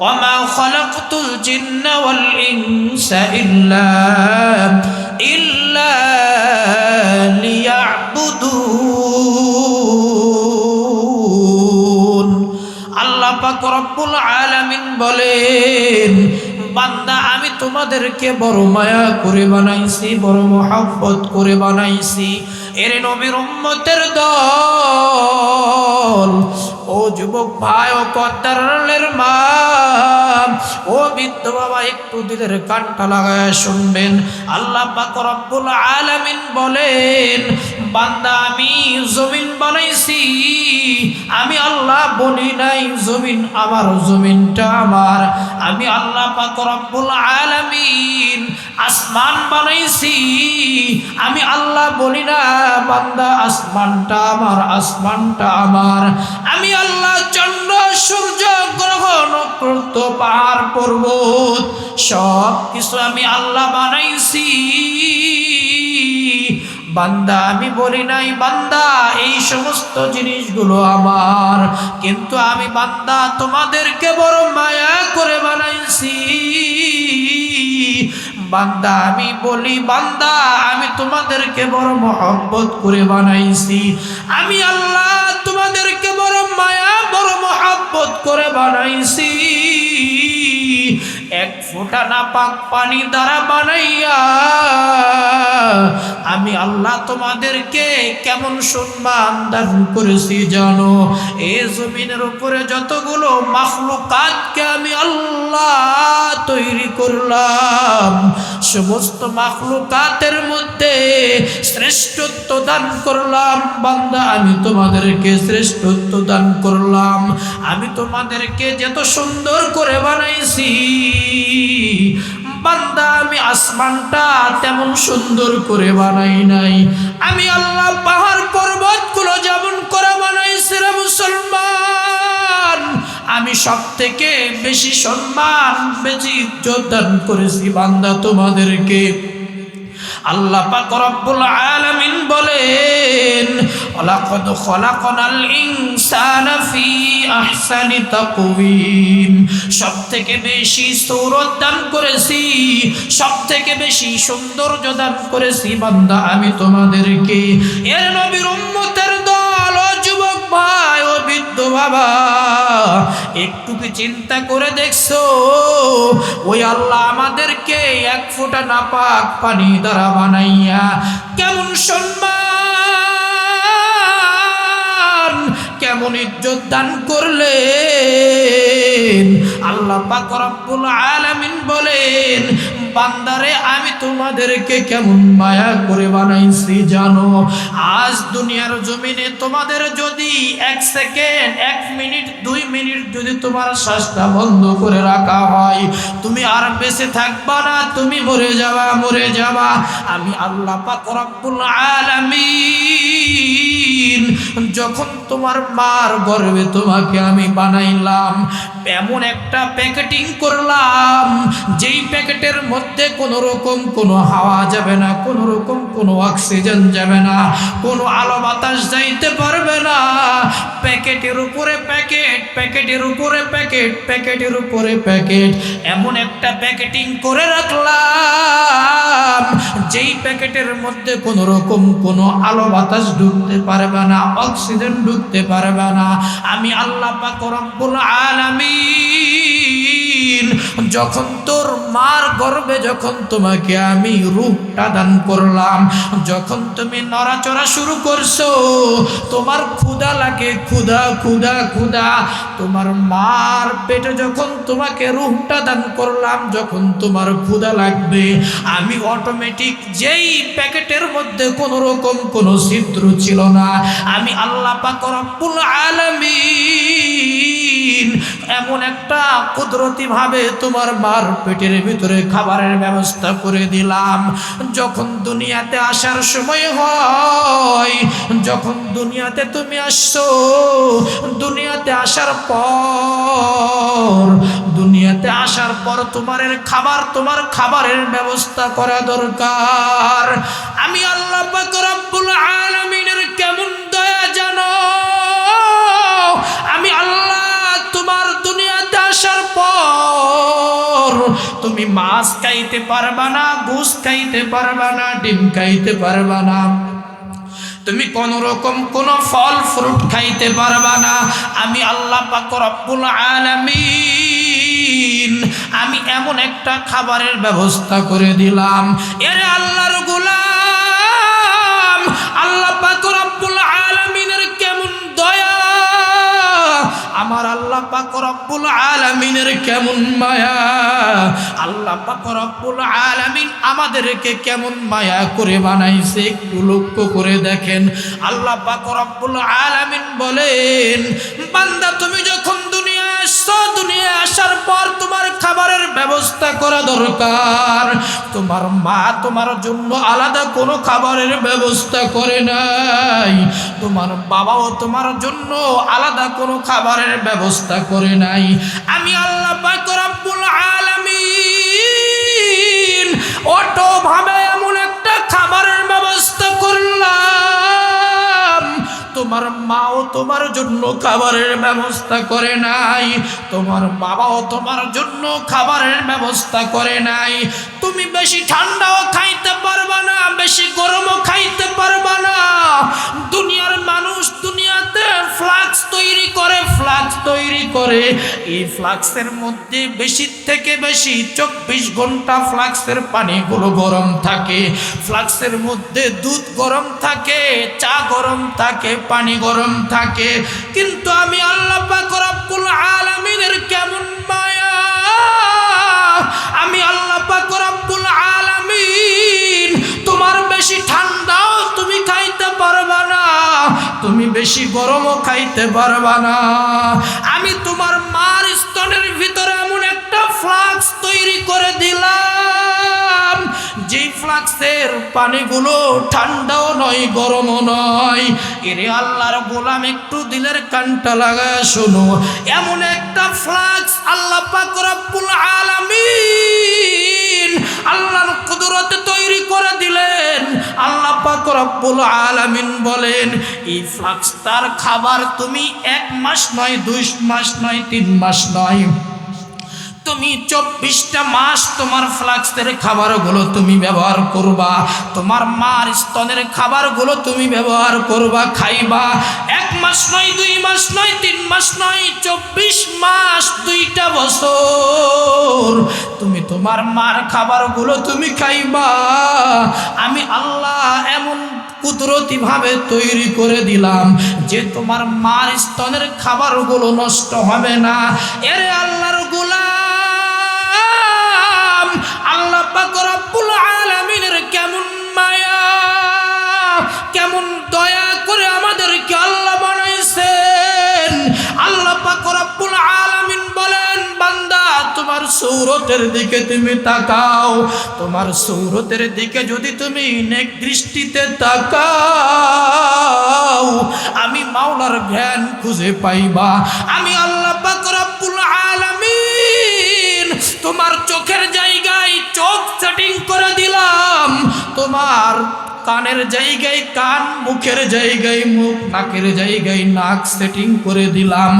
وما خلقت الجن والإنس إلا إلا ليعبدون আল্লাহ পাক রব্বুল আলামিন বলেন বান্দা আমি তোমাদেরকে বড় মায়া করে বানাইছি বড় মহাব্বত করে বানাইছি এর নবীর উম্মতের দল ও যুবক ভাই, ও পদ্মারের মা, ও বৃদ্ধ বাবা, একটু দিলের কানটা লাগায় শুনবেন। আল্লাহ রব্বুল আলামিন বলেন, বান্দা, আমি জমিন বানাইছি, আমি আল্লাহ বলি নাই, জমিন আমার, জমিনটা আমার। আমি আল্লাহ রব্বুল আলামিন আসমান বানাইছি, আমি আল্লাহ বলি না, বান্দা, আসমানটা আমার আসমানটা আমার। আমি আল্লাহ চন্দ্র, সূর্য, গ্রহ, নক্ষত্র, পাহাড়, পর্বত, সব কিছু আমি আল্লাহ বানাইছি। বান্দা, আমি বলি নাই, বান্দা, এই সমস্ত জিনিসগুলো আমার, কিন্তু আমি বান্দা তোমাদেরকে বড় মায়া করে বানাইছি। বান্দা, আমি বলি, বান্দা, আমি তোমাদেরকে বড় মহব্বত করে বানাইছি। আমি আল্লাহ তোমাদেরকে বড় মায়া, বড় মহব্বত করে বানাইছি। এক ফোঁটা না পাক পানি দ্বারা বানাইয়া, আমি আল্লাহ তোমাদেরকে কেমন সম্মান দান করেছি জানো? এ জমিনের উপরে যতগুলো মাখলুকাতকে আমি আল্লাহ তৈরি করলাম, সমস্ত মাখলুকাতের মধ্যে শ্রেষ্ঠত্ব দান করলাম। বান্দা, আমি তোমাদেরকে শ্রেষ্ঠত্ব দান করলাম। আমি তোমাদেরকে যত সুন্দর করে বানাইছি বান্দা, আমি আসমানটা তেমন সুন্দর করে বানাই নাই। আমি আল্লাহ পাহাড় পর্বতগুলো যেমন করে বানাইছি রে মুসলমান, আমি সব থেকে বেশি সম্মান, বেশি ইজ্জত দান করেছি বান্দা তোমাদেরকে। আল্লাহ পাক রব্বুল আলামিন বলেন ওয়ালাকাদ খলাকনাল ইনসানা ফি আহসানি তাকওয়িম। সবথেকে বেশি সৌরত দান করেছি, সবথেকে বেশি সৌন্দর্য দান করেছি বান্দা, আমি তোমাদেরকে। এর নবীর উম্মতের দল ও যুবক ভাই ও বৃদ্ধ বাবা একটু কি চিন্তা করে দেখছ, ওই আল্লাহ আমাদেরকে এক ফোঁটা নাপাক পানি দ্বারা বানাইয়া, কেমন সম্মান কেমন ইজ্জত দান করলেন। আল্লাহ পাক রব্বুল আলামিন বলেন বান্দারে, আমি তোমাদেরকে কেমন মায়া করে বানাইছি জানো? আজ দুনিয়ার জমিনে তোমাদের যদি এক সেকেন্ড, এক মিনিট, দুই মিনিট যদি তোমার শ্বাসটা বন্ধ করে রাখা হয়, তুমি আর বেঁচে থাকবা না, তুমি মরে যাবা মরে যাবা। আমি আল্লাহ পাক রব্বুল আলামিন, যখন তোমার মার গর্বে তোমাকে আমি বানাইলাম, এমন একটা প্যাকেটিং করলাম, যেই প্যাকেটের মধ্যে কোনো রকম কোনো হাওয়া যাবে না, কোনো রকম কোনো অক্সিজেন যাবে না, কোনো আলো বাতাস যাইতে পারবে না। প্যাকেটের উপরে প্যাকেট, প্যাকেটের উপরে প্যাকেট, প্যাকেটের উপরে প্যাকেট, এমন একটা প্যাকেটিং করে রাখলাম, যেই প্যাকেটের মধ্যে কোনো রকম কোনো আলো বাতাস ঢুকতে পারবে না, অক্সিজেন ঢুকতে পারবে না। আমি আল্লাহ পাক রব্বুল আলামিন যখন তোর মার গর্বে যখন তোমাকে আমি রূপটা দান করলাম, যখন তুমি নড়াচড়া শুরু করছ, তোমার ক্ষুধা লাগে, ক্ষুধা ক্ষুধা ক্ষুধা। তোমার মার পেটে যখন তোমাকে রূপটা দান করলাম, যখন তোমার ক্ষুধা লাগবে, আমি অটোমেটিক যেই প্যাকেটের মধ্যে কোনো রকম কোনো ছিদ্র ছিল না, আমি আল্লাহ পাক রব্বুল আলামিন এমন একটা কুদরতি ভাবে তোমার মার পেটের ভিতরে খাবারের ব্যবস্থা করে দিলাম। যখন দুনিয়াতে আসার সময় হয়, যখন দুনিয়াতে তুমি আসছো, দুনিয়াতে আসার পর, দুনিয়াতে আসার পর তোমার খাবার, তোমার খাবারের ব্যবস্থা করা দরকার। আমি আল্লাহ রব্বুল আলামিনের তুমি মাছ খাইতে পারবা না, ঘুষ খাইতে পারবা না, ডিম খাইতে পারবা না। তুমি কোন রকম কোন ফল, ফ্রুট খাইতে পারবা না। আমি আল্লাহ পাক রব্বুল আলামিন, আমি এমন একটা খাবারের ব্যবস্থা করে দিলাম। এরে আল্লাহর গোলাম, আল্লাহ পাক রব্বুল আলামিনের আমার আল্লাহ পাক আলামিনের কেমন মায়া? আল্লাহ পাক আলামিন আমাদেরকে কেমন মায়া করে বানাইছে একটু লক্ষ্য করে দেখেন। আল্লাহ পাক আলামিন বলেন, বান্দা তুমি যখন আসছো আসার পর তোমার খাবারের ব্যবস্থা করা দরকার। তোমার মা তোমার জন্য আলাদা কোনো খাবারের ব্যবস্থা করে নাই। তোমার বাবাও তোমার জন্য আলাদা কোনো খাবারের ব্যবস্থা করে নাই। আমি আল্লাহ পাক রব্বুল আলামিন অটো ভাবে এমন একটা খাবারের ব্যবস্থা করলাম। তোমার মাও তোমার জন্য খাবারের ব্যবস্থা করে নাই। তোমার বাবাও তোমার জন্য খাবারের ব্যবস্থা করে নাই। তুমি বেশি ঠান্ডাও খাইতে পারবা না, বেশি গরমও খাইতে পারবা না। দুনিয়ার মানুষ তৈরি করে। এই ফ্লাক্সের মধ্যে বেশি থেকে বেশি চব্বিশ ঘণ্টা ফ্লাক্সের পানিগুলো গরম থাকে। ফ্লাক্সের মধ্যে দুধ গরম থাকে, চা গরম থাকে, পানি গরম থাকে। কিন্তু আমি আল্লাহ পাক রব্বুল আলামিনের কেমন মায়া? আমি আল্লাহ পাক রব্বুল আলামিন, তোমার বেশি ঠান্ডাও তুমি খাইতে পারবা। তুমি বেশি গরমও খাইতে পারবা না। আমি তোমার মার স্তনের ভিতরে এমন একটা ফ্লাক্স তৈরি করে দিলাম যে ফ্লাক্সের পানিগুলো ঠান্ডাও নয়, গরমও নয়। এরে আল্লাহর গোলাম, একটু দিলের কানটা লাগায় শোনো। এমন একটা ফ্লাক্স আল্লাহ পাক রব্বুল আলামিন আল্লাহর কুদরতে তৈরি পাক রব্বুল আলামিন বলেন, এই ফ্লাক্স তার খাবার তুমি এক মাস নয়, দুই মাস নয়, তিন মাস নয়। তুমি চব্বিশটা মাস তোমার ফ্লাক্সের খাবারগুলো তুমি ব্যবহার করবা, তোমার মার স্তনের খাবারগুলো তুমি ব্যবহার করবা, খাইবা। এক মাস নয়, দুই মাস নয়, তিন মাস নয়, চব্বিশ মাস দুইটা বছর তুমি তোমার মার খাবারগুলো তুমি খাইবা। আমি আল্লাহ এমন কুদরতি ভাবে তৈরি করে দিলাম যে তোমার মার স্তনের খাবারগুলো নষ্ট হবে না। এর আল্লাহর গোলাম! আলামিনের কেমন মায়া, কেমন দয়া করে আমাদেরকে আল্লাহ বানাইছেন। আল্লাহ আলামিন বলেন, বান্দা, তোমার সৌরতের দিকে তুমি তাকাও। তোমার সৌরতের দিকে যদি তুমি নেক দৃষ্টিতে তাকাও, আমি মাওলার জ্ঞান খুঁজে পাইবা। আমি আল্লাহ পাক রব্বুল আলামিন তোমার চোখের জায়গায় চোখ সেটিং করে দিলাম। তোমার কানের জায়গায় কান, মুখের জায়গায় মুখ, নাকের জায়গায় নাক সেটিং করে দিলাম।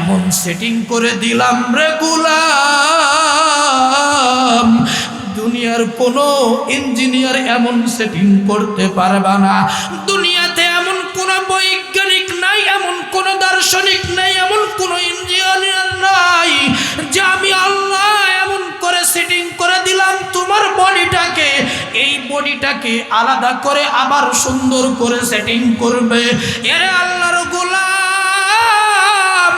এমন সেটিং করে দিলাম রেগুলাম দুনিয়ার কোনো ইঞ্জিনিয়ার এমন সেটিং করতে পারবে না। দুনিয়াতে এমন কোনো বৈজ্ঞানিক নাই, এমন কোনো দার্শনিক নাই, এমন কোনো ইঞ্জিনিয়ার নাই, যে আমি আল্লাহ সেটিং করে দিলাম তোমার বডিটাকে। এই বডিটাকে আলাদা করে আবার সুন্দর করে সেটিং করবে। এরে আল্লাহর গোলাম,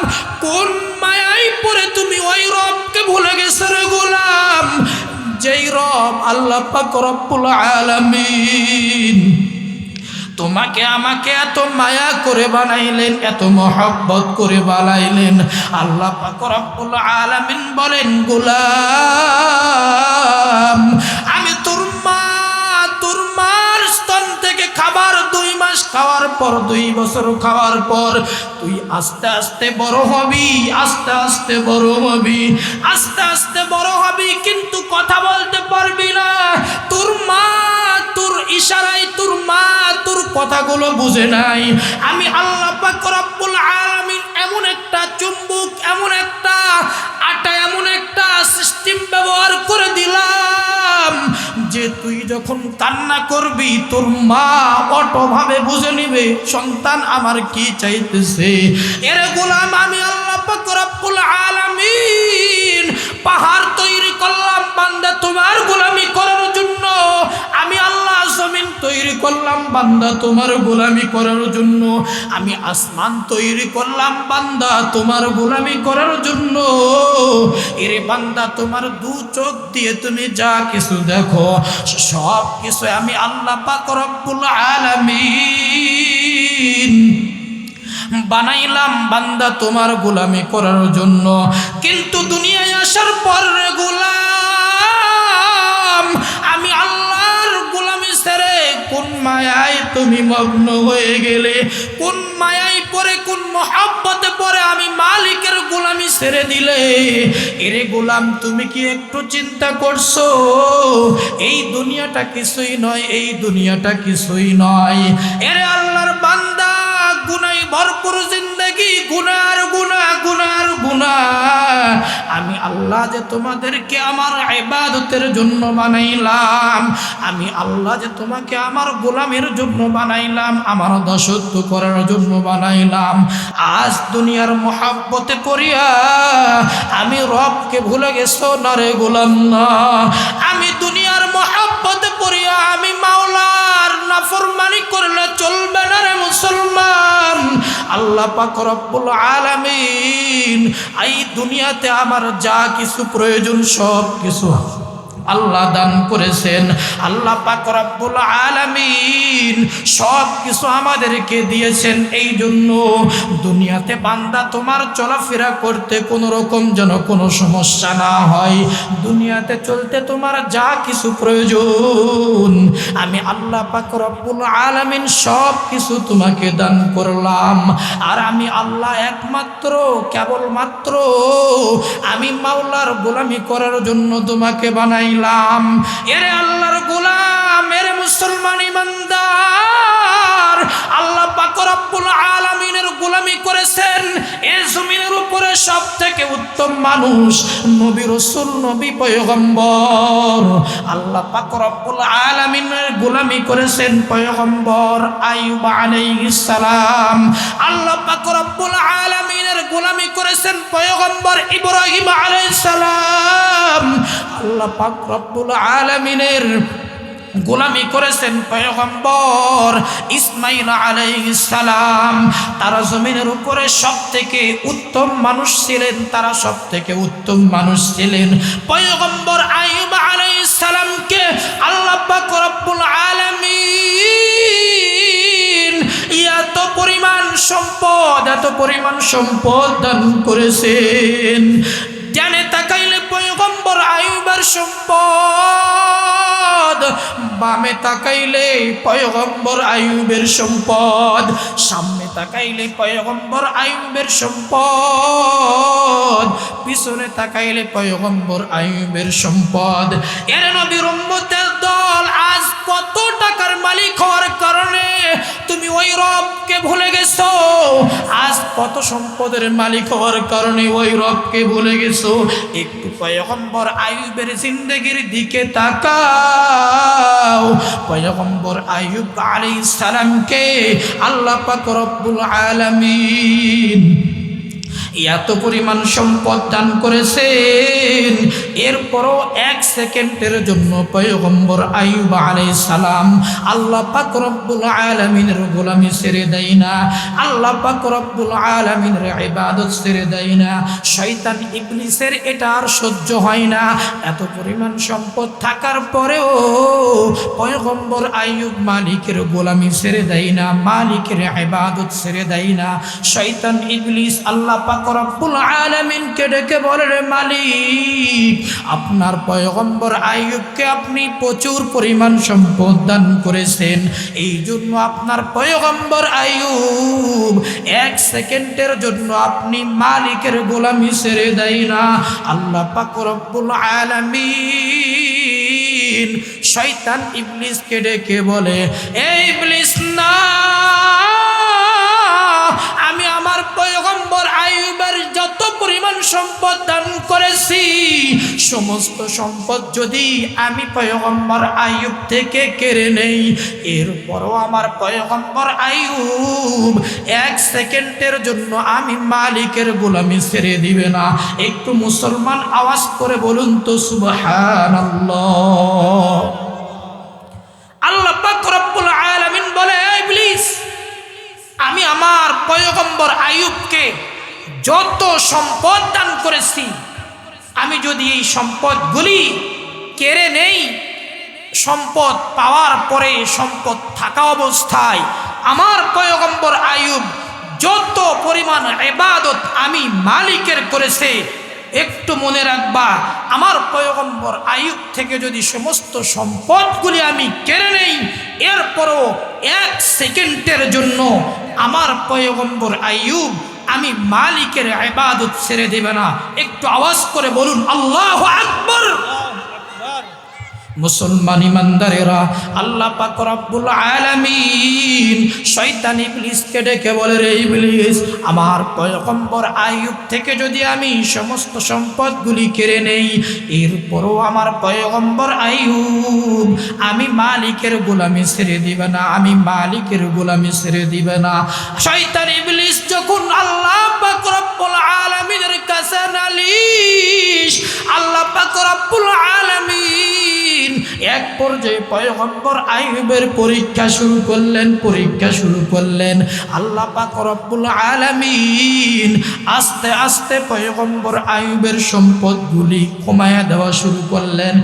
কোন মায়াই পরে তুমি ওই রবকে ভুলে গেছো রে গোলাম? যেই রব আল্লাহ পাক রব্বুল আলামিন তোমাকে আমাকে এত মায়া করে বানাইলেন এত মহব্বত করে বানাইলেন। আল্লাহ আলামিন বলেন গোলাম মাস খাওয়ার পর, দুই বছর খাওয়ার পর, তুই আস্তে আস্তে বড় হবি, আস্তে আস্তে বড় হবি, আস্তে আস্তে বড় হবি, কিন্তু কথা বলতে পারবি না। তোর মা, তোর ইশারায় তোর মা, তোর কথাগুলো বুঝে নাই। আমি আল্লাহ পাক রব্বুল আলামিন এমন একটা চুম্বক, এমন একটা আটা, এমন একটা সিস্টেম ব্যবহার করে তুই যখন কান্না করবি, তোর মা অটোভাবে বুঝে নিবে, সন্তান আমার কি চাইতেছে? এর গোলাম, আমি আল্লাহ রব্বুল আলামিন পাহাড় তৈরি করলাম, বান্দা তোমার গোলামি করার তৈরি করলাম বান্দা, তোমার গোলামি করার জন্য। আমি আসমান তৈরি করলাম বান্দা, তোমার গোলামি করার জন্য। এরে বান্দা, তোমার দু চোখ দিয়ে তুমি যা কিছু দেখো, সব কিছু আমি আল্লাহ পাক রব্বুল আলামিন বানাইলাম বান্দা, তোমার গোলামি করার জন্য। কিন্তু দুনিয়ায় আসার পর গোলাম মায়ায় তুমি মগ্ন হয়ে গেলে, কোন মায়ায় পরে, কোন মহাব্বতে পরে আমি মালিকের গোলামি ছেড়ে দিলে? এরে গোলাম, তুমি কি একটু চিন্তা করছ? এই দুনিয়াটা কিছুই নয়, এই দুনিয়াটা কিছুই নয়। এরে আল্লাহর বান্দা গুনাই ভরপুর জিন্দগি, গুনার গুনা গুনার গুনা আমি আল্লাহ যে তোমাদেরকে আমার ইবাদতের জন্য বানাইলাম, আমি আল্লাহ যে তোমাকে আমার গোলামের জন্য বানাইলাম, আমার দাসত্ব করার জন্য বানাইলাম। আজ দুনিয়ার মহাব্বতে পড়িয়া আমি রবকে ভুলে গেছো, না রে গোলাম, না। আমি দুনিয়ার মহাব্বতে পড়িয়া আমি মাওলার নাফরমানি করলে চলবে না রে মুসলমান। আল্লাহ পাক রব্বুল আলামিন, এই দুনিয়াতে আমার যা কিছু প্রয়োজন সব কিছু আল্লাহ দান করেছেন। আল্লাহ পাক রব্বুল আলামিন সব কিছু আমাদেরকে দিয়েছেন। এই জন্য দুনিয়াতে বান্দা তোমার চলাফেরা করতে কোনো রকম যেন কোনো সমস্যা না হয়। দুনিয়াতে চলতে তোমার যা কিছু প্রয়োজন, আমি আল্লাহ পাক রব্বুল আলামিন সব কিছু তোমাকে দান করলাম। আর আমি আল্লাহ একমাত্র, কেবলমাত্র আমি মাওলার গোলামি করার জন্য তোমাকে বানাইলাম এরে আল্লাহর গোলাম এরে মুসলমান ইমানদার আল্লাহ পাক রব্বুল আলামিনের গোলামি করেছেন। এই জমিনের উপরে সব থেকে উত্তম মানুষ নবী রসুল, নবী পয়গম্বর। আল্লাহ পাক রব্বুল আলামিনের গোলামি করেছেন পয়গম্বর আইয়ুব আলাইহিস সালাম। আল্লাহ পাক রব্বুল আলামিনের গোলামি করেছেন পয়গম্বর ইব্রাহিম আলাইহিস সালাম। আল্লাহ পাক রব্বুল আলামিনের গোলামি করেছেন পয়গম্বর ইসমাইল সালাম। তারা জমিনের উপরে সব থেকে উত্তম মানুষ ছিলেন, তারা সব থেকে উত্তম মানুষ ছিলেন। পয়গম্বর আইয়ুব আলাইহিস সালামকে আল্লাহ রব্বুল আলামিন এত পরিমাণ সম্পদ, এত পরিমাণ সম্পদ দান করেছেন। জানে তাকাইলে পয়গম্বর আয়ুবের সম্পদ বামে তাকাইলে পয়গম্বর আয়ুবের সম্পদ, সামনে তাকাইলে পয়গম্বর আয়ুবের সম্পদ, পিছনে তাকাইলে পয়গম্বর আয়ুবের সম্পদ। এর নবীর উম্মতের দল আজ কত টাকার মালিক হওয়ার কারণে তুমি ওই রবকে ভুলে গেছো? আজ কত সম্পদের মালিক হওয়ার কারণে ওই রবকে ভুলে গেছো? একটু পয়গম্বর আয়ুবের জিন্দগির দিকে তাকাও পয়গম্বর আয়ুব আলাইহিস সালামকে আল্লাহ পাক রব্বুল আলামিন এত পরিমাণ সম্পদ দান করেছেন। এরপরও এক সেকেন্ডের জন্য পয়গম্বর আয়ুব আলাইহিস সালাম আল্লাহ পাক আলামিনের গোলামি ছেড়ে দেয় না, আল্লাহ পাক আলামিনের ইবাদত ছেড়ে দেয় না, শয়তান ইবলিসের এটা আর সহ্য হয় না। এত পরিমাণ সম্পদ থাকার পরেও পয়গম্বর আয়ুব মালিকের গোলামি ছেড়ে দেয় না, মালিকের ইবাদত ছেড়ে দেয় না। শয়তান ইবলিস আল্লাহ পাক রব্বুল আলামিনকে ডেকে বলে, রে মালিক, আপনার পয়গম্বর আয়ুবকে আপনি প্রচুর পরিমাণ সম্পদ দান করেছেন। এই জন্য আপনার পয়গম্বর আয়ুব এক সেকেন্ডের জন্য আপনি মালিকের গোলামি ছেড়ে দেয় না। আল্লাহ পাক রব্বুল আলামিন শয়তান ইবলিসকে ডেকে বলে এই ইবলিস, না পরিমাণ সম্পদ দান করেছি। সমস্ত সম্পদ যদি আমি পয়গম্বর আয়ুব থেকে কেড়ে নেই এরপরও আমার পয়গম্বর আয়ুব এক সেকেন্ডের জন্য আমি মালিকের গোলামি ছেড়ে দিবে না। একটু মুসলমান আওয়াজ করে বলুন তো, সুবহানাল্লাহ। আল্লাহ রব্বুল বলে "এই ইবলিস, আমি আমার পয়গম্বর আয়ুবকে যত সম্পদ দান করেছি, আমি যদি এই সম্পদগুলি কেড়ে নেই, সম্পদ পাওয়ার পরে সম্পদ থাকা অবস্থায় আমার পয়গম্বর আয়ুব যত পরিমাণ এবাদত আমি মালিকের করেছে, একটু মনে রাখবা, আমার পয়গম্বর আয়ুব থেকে যদি সমস্ত সম্পদগুলি আমি কেড়ে নেই, এরপরও এক সেকেন্ডের জন্য আমার পয়গম্বর আয়ুব আমি মালিকের এবাদত ছেড়ে দেবে না। একটু আওয়াজ করে বলুন আল্লাহ আকবর। মুসলমান ইমানদারেরা আল্লাহ পাক রব্বুল আলামিন শয়তান ইবলিসকে ডেকে বলে, রে ইবলিস, আমার পয়গম্বর আয়ুব থেকে যদি আমি সমস্ত সম্পদগুলি কেড়ে নেই, এরপরও আমার পয়গম্বর আয়ুব আমি মালিকের গোলামি ছেড়ে দিবে না, আমি মালিকের গোলামি ছেড়ে দিবে না। শয়তান ইবলিস যখন আল্লাহ পাক রব্বুল আলামিনের কাছে নালিশ পর্যায়ে পয়গম্বর আইয়ুবের পরীক্ষা শুরু করলেন, পরীক্ষা শুরু করলেন। আল্লাহ পাক রব্বুল আলামিন আস্তে আস্তে পয়গম্বর আইয়ুবের সম্পদগুলি কমায়া দেওয়া শুরু করলেন।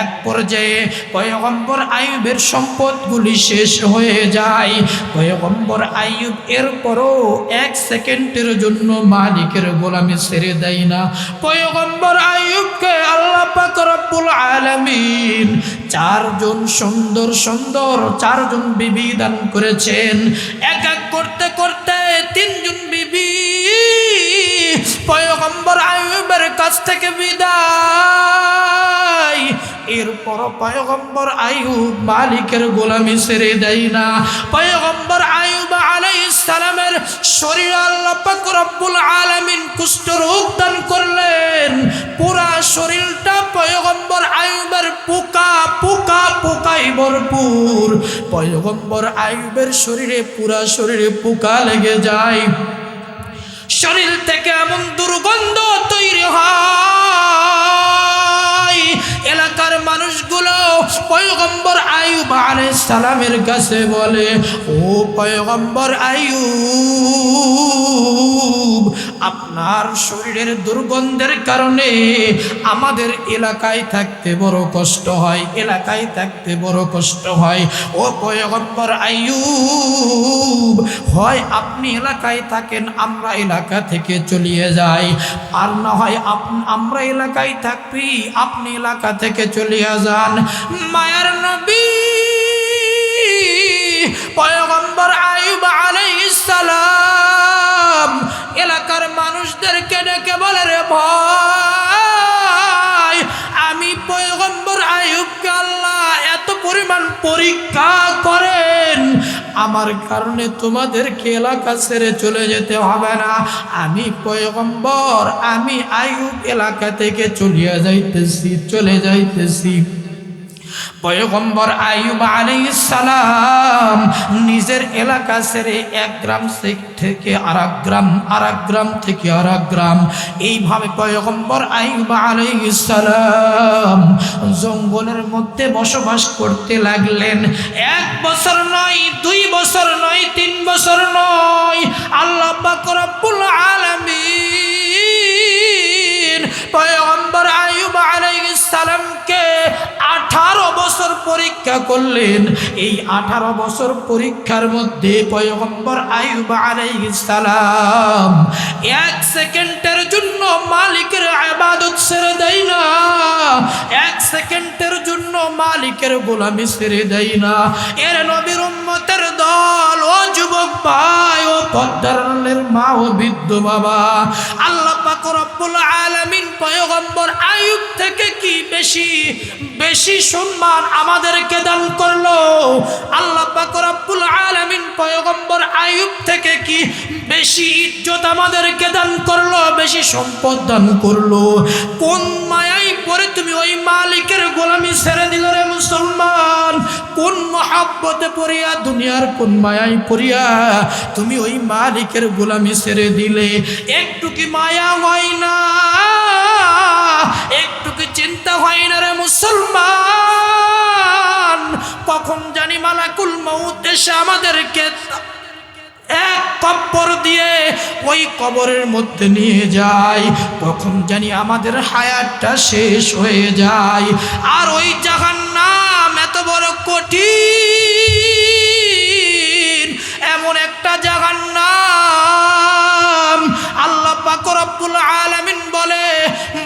এক পর্যায়ে পয়গম্বর আইয়ুবের সম্পদগুলি শেষ হয়ে যায়। পয়গম্বর আইয়ুব এরপরও এক সেকেন্ডের জন্য মালিকের গোলামি ছেড়ে দেয় না। পয়গম্বর আইয়ুবকে আল্লাহ পাক রব্বুল আলামিন চারজন সুন্দর সুন্দর চারজন বিবি দান করেছেন। এক এক করতে করতে তিনজন বিবি। পয়গম্বর আয়ুবের কাছ থেকে বিদায়। এরপর পয়গম্বর আয়ুব মালিকের গোলামি ছেড়ে দেয় না। পয়গম্বর আয়ুব আলাইহিস সালামের শরীর আল্লাহ পাক রব্বুল আলামিন কুষ্ঠ রোগ দান করলেন। পুরা শরীরটা পয়গম্বর আয়ুবের পোকা পোকা পোকাই ভরপুর। পয়গম্বর আয়ুবের শরীরে, পুরা শরীরে পোকা লেগে যায়। শরীর থেকে এমন দুর্গন্ধ তৈরি হয়। এলাকার মানুষগুলো পয়গম্বর আয়ুব আলাইহিস সালামের কাছে বলে, ও পয়গম্বর আয়ুব আপনার শরীরের দুর্গন্ধের কারণে আমাদের এলাকায় থাকতে বড় কষ্ট হয়, এলাকায় থাকতে বড় কষ্ট হয়। ও পয়গম্বর আয়ুব হয় আপনি এলাকায় থাকেন, আমরা এলাকা থেকে চলিয়ে যাই। আর না হয় আমরা এলাকায় থাকবি, আপনি এলাকা থেকে চলিয়ে যান। মায়ার নবী। পয়গম্বর আয়ুব আলাইহিস সালাম এলাকার মানুষদেরকে ডেকে বলে, রে ভাই, আমি পয়গম্বর আয়ুবকে আল্লাহ এত পরিমাণ পরীক্ষা করেন। আমার কারণে তোমাদেরকে এলাকা ছেড়ে চলে যেতে হবে না। আমি পয়গম্বর, আমি আয়ুব এলাকা থেকে চলিয়া যাইতেছি, চলে যাইতেছি। পয়গম্বর আয়ুব সালাম নিজের এলাকা ছেড়ে এক গ্রাম থেকে আর গ্রাম আর গ্রাম থেকে আর গ্রাম। এইভাবে পয়গম্বর আয়ুব সালাম জঙ্গলের মধ্যে বসবাস করতে লাগলেন। এক বছর নয়, দুই বছর নয়, তিন বছর নয়। আল্লাহ পাক রব্বুল আলামিন পয়গম্বর আয়ুব আলাইহিস সালামকে আঠারো বছর পরীক্ষা করলেন। এই আঠারো বছর পরীক্ষার মধ্যে পয়গম্বর আয়ুব সালাম এক সেকেন্ডের জন্য মালিকের আবাদত ছেড়ে দেয় না। এক সেকেন্ডের জন্য মালিকের গোলামি ছেড়ে দেয় না। এর নবীর উম্মতের দল, ও যুবক ভাই, ও পদ্মারের মা, ও বৃদ্ধ বাবা, আল্লাহ পাক রব্বুল আলামিন পয়গম্বর আয়ুব থেকে কি বেশি বেশি সম্মান আমাদেরকে দান করল। আল্লাহ রব্বুল আলামিন পয়গম্বর আয়ুব থেকে কি বেশি ইজ্জত আমাদেরকে দান করল, বেশি সম্পদ দান করল? কোন মায়াই পড়ে ছেড়ে দিল রে মুসলমান? কোন মহাব্বতে পড়িয়া, দুনিয়ার কোন মায়াই পড়িয়া তুমি ওই মালিকের গোলামি ছেড়ে দিলে? একটু কি মায়া হয় না? মুসলমান। কখন জানি মালাকুল মৌত এসে আমাদেরকে এক কব্বর দিয়ে ওই কবরের মধ্যে নিয়ে যায়। কখন জানি আমাদের হায়াতটা শেষ হয়ে যায়। আর ওই জাহান নাম এত বড় কঠিন, এমন একটা জাহান নাম আল্লাহ পাক রব্বুল আলামিন বলে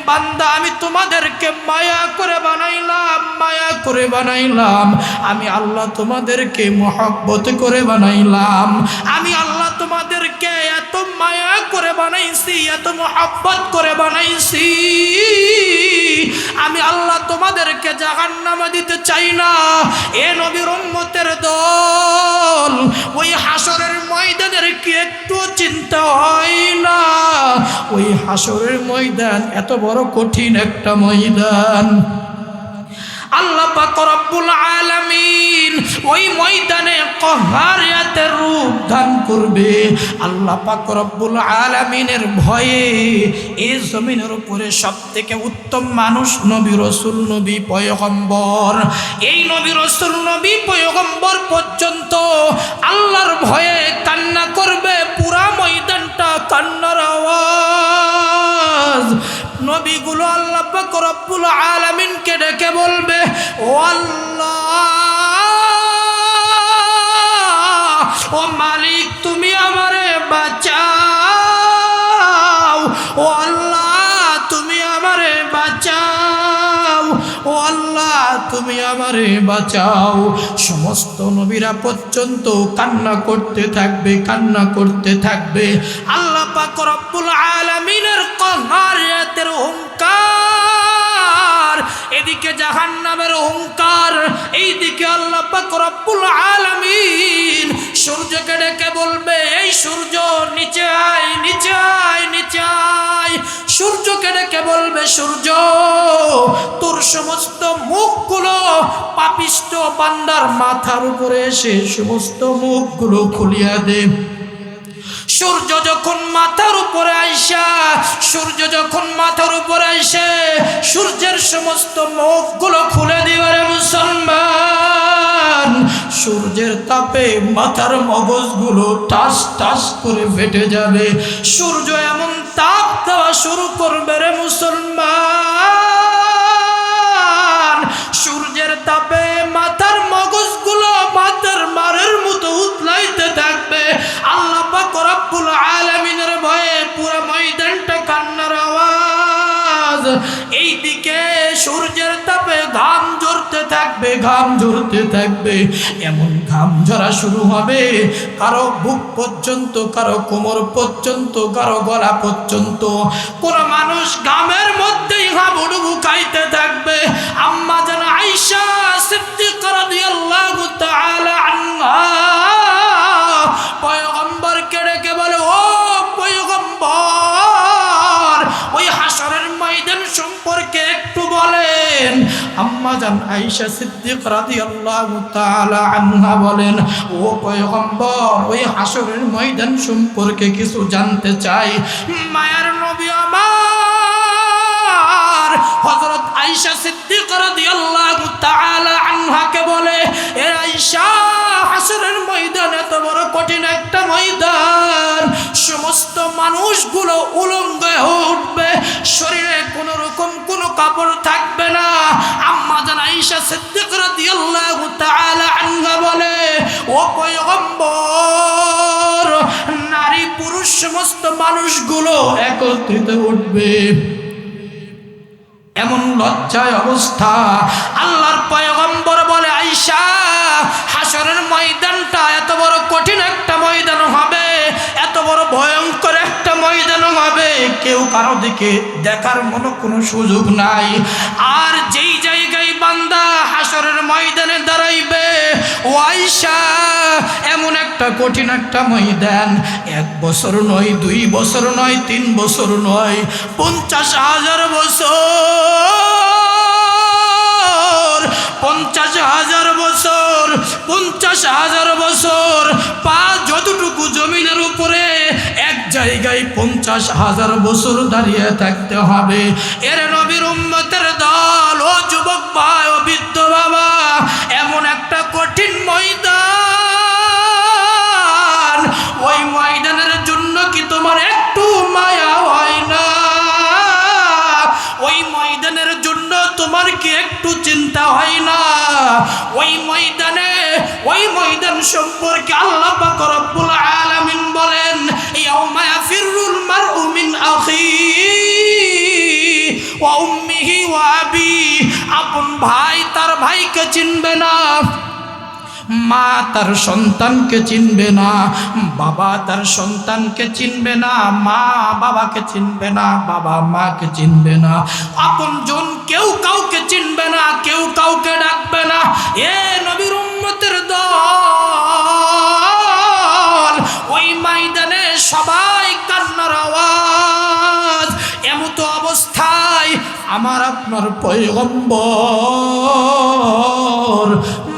বান্দা, আমি তোমাদেরকে মায়া করে বানাইলাম, মায়া করে বানাইলাম। আমি আল্লাহ তোমাদেরকে মহব্বত করে বানাইলাম। আমি আল্লাহ তোমাদেরকে এত মায়া করে বানাইছি, এত মহব্বত করে বানাইছি। আমি আল্লাহ তোমাদেরকে জাহান নামা দিতে চাই না। এ নবীর উম্মতের দল, ওই হাসরের ময়দানের কি একটু চিন্তা হয়? ওই হাসরের ময়দান এত বড় কঠিন একটা ময়দান। আল্লাহ ওই ময়দানে রূপ ধান করবে। আল্লাহ ভয়ে এই জমিনের উপরে সবথেকে উত্তম মানুষ নবী রসুল, নবী পয়গম্বর। এই নবী রসুল, নবী পয়গম্বর পর্যন্ত আল্লাহর ভয়ে কান্না করবে, পুরা ময়দানটা কান্নার আওয়াজ। নবীগুলো আল্লাহ রব্বুল আলামিনকে ডেকে বলবে, ও আল্লাহ, ও মালিক, তুমি আমারে বাঁচাও। তুমি আমারে বাঁচাও। সমস্ত নবীরা পর্যন্ত কান্না করতে থাকবে, কান্না করতে থাকবে। আল্লাহ পাক রব্বুল আলামিনের কহারিয়াতের হুঙ্কার এদিকে জাহান্নামের হুঙ্কার এইদিকে আল্লাহ রব্বুল আলামিন সূর্যকে ডেকে বলবে, এই সূর্য, নিচে আয় নিচে আয় নিচে আয়। সূর্যকে ডেকে বলবে, সূর্য, তোর সমস্ত মুখগুলো পাপিষ্ট বান্দার মাথার উপরে এসে সমস্ত মুখগুলো খুলিয়া দে। সূর্য যখন মাথার উপরে আইসা, সূর্য যখন মাথার উপরে আইসে, সূর্যের সমস্ত মুখগুলো খুলে দিবারে মুসলমান। সূর্যের তাপে মাথার মগজগুলো টাস টাস করে ফেটে যাবে। সূর্য এমন তাপ দেওয়া শুরু করবে রে মুসলমান। ঘাম ঝরতে থাকবে। এমন ঘাম ঝরা শুরু হবে। কারও বুক পর্যন্ত, কারও কোমর পর্যন্ত, কারও গলা পর্যন্ত। কোন মানুষ ঘামের মধ্যেই হাবুডুবু খাইতে থাকবে। আম্মা যেন আইসা আম্মা জান আয়েশা সিদ্দিক রাদিয়াল্লাহু তাআলা আনহা বলেন, ও পয়গম্বর, ওই হাসরের ময়দান সম্পর্কে কিছু জানতে চাই। মায়ার নবী আমার, হযরত আয়েশা সিদ্দিক রাদিয়াল্লাহু তাআলা আনহাকে বলে, এ আয়েশা হাসরের ময়দান এত বড় কঠিন একটা ময়দান। সমস্ত মানুষগুলো উলঙ্গ হয়ে উঠবে। শরীরে কোনো রকম কোনো কাপড় থাকবে না। আম্মা জান আয়েশা সিদ্দিক রাদিয়াল্লাহু বলে, ও পয়গম্বর, নারী পুরুষ সমস্ত মানুষগুলো একত্রিত উঠবে। এমন লজ্জায় অবস্থা। আল্লাহর পয়গম্বর বলে আইসা হাসরের ময়দানটা এত বড় কঠিন একটা কেউ কারও দিকে দেখার মতো কোনো সুযোগ নাই। আর যেই জায়গায় বান্দা হাসরের ময়দানে দাঁড়াইবে ওয়াইশা এমন একটা কঠিন একটা ময়দান। এক বছর নয়, দুই বছর নয়, তিন বছর নয়, পঞ্চাশ হাজার বছর। পঞ্চাশ হাজার বছর, পঞ্চাশ হাজার বছর। পা যতটুকু জমিনের উপরে জায়গায় পঞ্চাশ হাজার বছর দাঁড়িয়ে থাকতে হবে। এর নবীর উম্মতের দল, ও যুবক ভাই, ও বৃদ্ধ বাবা, এমন একটা কঠিন ময়দান। ওই ময়দানের জন্য কি তোমার একটু মায়া হয় না? ওই ময়দানের জন্য তোমার কি একটু চিন্তা হয় না? ওই ময়দানে, ওই ময়দান সম্পর্কে আল্লাহ রব্বুল আলামিন বলেন ভাই তার ভাইকে চিনবে না, মা তার সন্তানকে চিনবে না, বাবা তার সন্তানকে চিনবে না, মা বাবাকে চিনবে না, বাবা মাকে চিনবে না। আপন জন কেউ কাউকে চিনবে না, কেউ কাউকে ডাকবে না। এ নবীর উম্মতের দল, ওই ময়দানে সবাই আমার আপনার পয়গম্বর।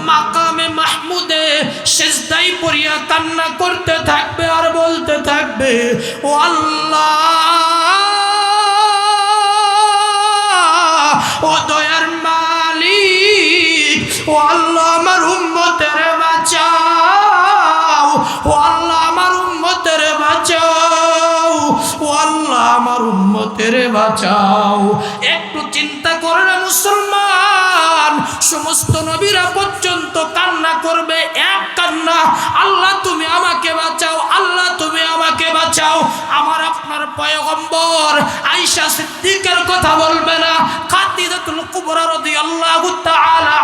মাকামে মাহমুদে সেজদাই পড়িয়া কান্না করতে থাকবে আর বলতে থাকবে, ও আল্লাহ, ও দয়ার মালিক, ও আল্লাহ আমার উম্মতের উম্মতের বাঁচাও। একটু চিন্তা করে না মুসলমান, সমস্ত নবীরা পর্যন্ত কান্না করবে, এক কান্না, আল্লাহ তুমি আমাকে বাঁচাও, আল্লাহ তুমি আমাকে বাঁচাও। আমার আপনার পয়গম্বর আইসা সিদ্দিকের কথা বলবে না খাদিজাতুল কুবরা রাদিয়াল্লাহু তাআলা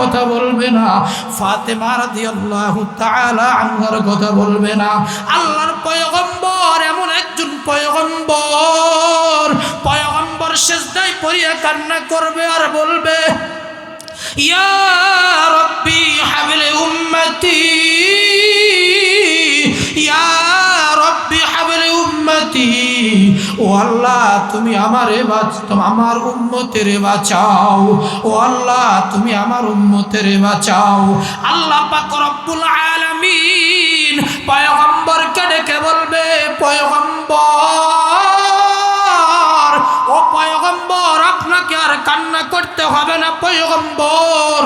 কথা বলবে না। ফাতেমা রাদিয়াল্লাহু তাআলা আনহার কথা বলবে না। আল্লাহর পয়গম্বর এমন একজন পয়গম্বর। পয়গম্বর সেজদায় পড়িয়া কান্না করবে আর বলবে, ইয়া রব্বি হাবলে উম্মতি, ইয়া রব্বি হাবলে উম্মতি ও আল্লাহ, তুমি আমারে বাঁচ আমার উম্মতের বাঁচাও ও আল্লাহ, তুমি আমার উম্মতের বাঁচাও আল্লাহ পাক রব্বুল আলামিন পয়গম্বরকে ডেকে বলবে, পয়গম্বর! কান্না করতে হবে না, পয়গম্বর।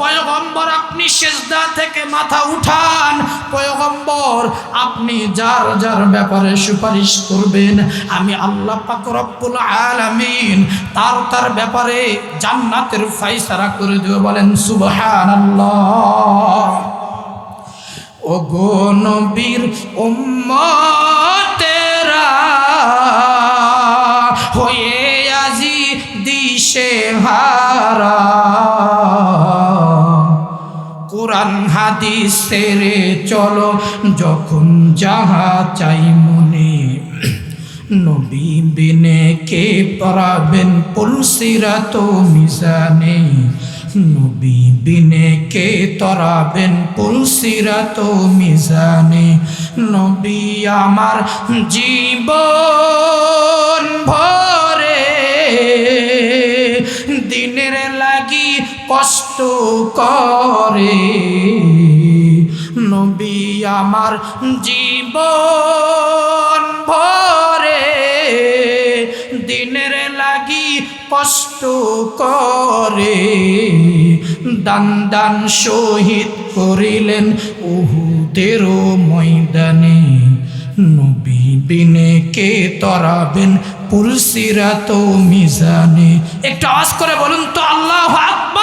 পয়গম্বর, আপনি সেজদা থেকে মাথা উঠান। পয়গম্বর, আপনি যার যার ব্যাপারে সুপারিশ করবেন, আমি আল্লাহ পাক রব্বুল আলামিন তার তার ব্যাপারে জান্নাতের ফাইসারা করে দেব, বলেন সুবহানাল্লাহ। ও গো নবীর উম্মতেরা, হয়ে দিশে হারা। কোরআন, হাদিস চলো, যখন যাহা চাই মনে। নবী বিনে কে পড়াবেন পুলসিরা তো মিজানে। নবী বিনে কে তরাবেন পুলসিরা তো মিজানে। নবী আমার জীবন ভরে দিনের লাগি কষ্ট করে। নবী আমার জীবন ভরে দিনের লাগি কষ্ট করে। দান দান শহীদ করিলেন উহুদেরও ময়দানে। নবী বিনে কে তরাবেন পুলসিরা তো মিজানে। একটু আওয়াজ করে বলুন তো আল্লাহ আকবার।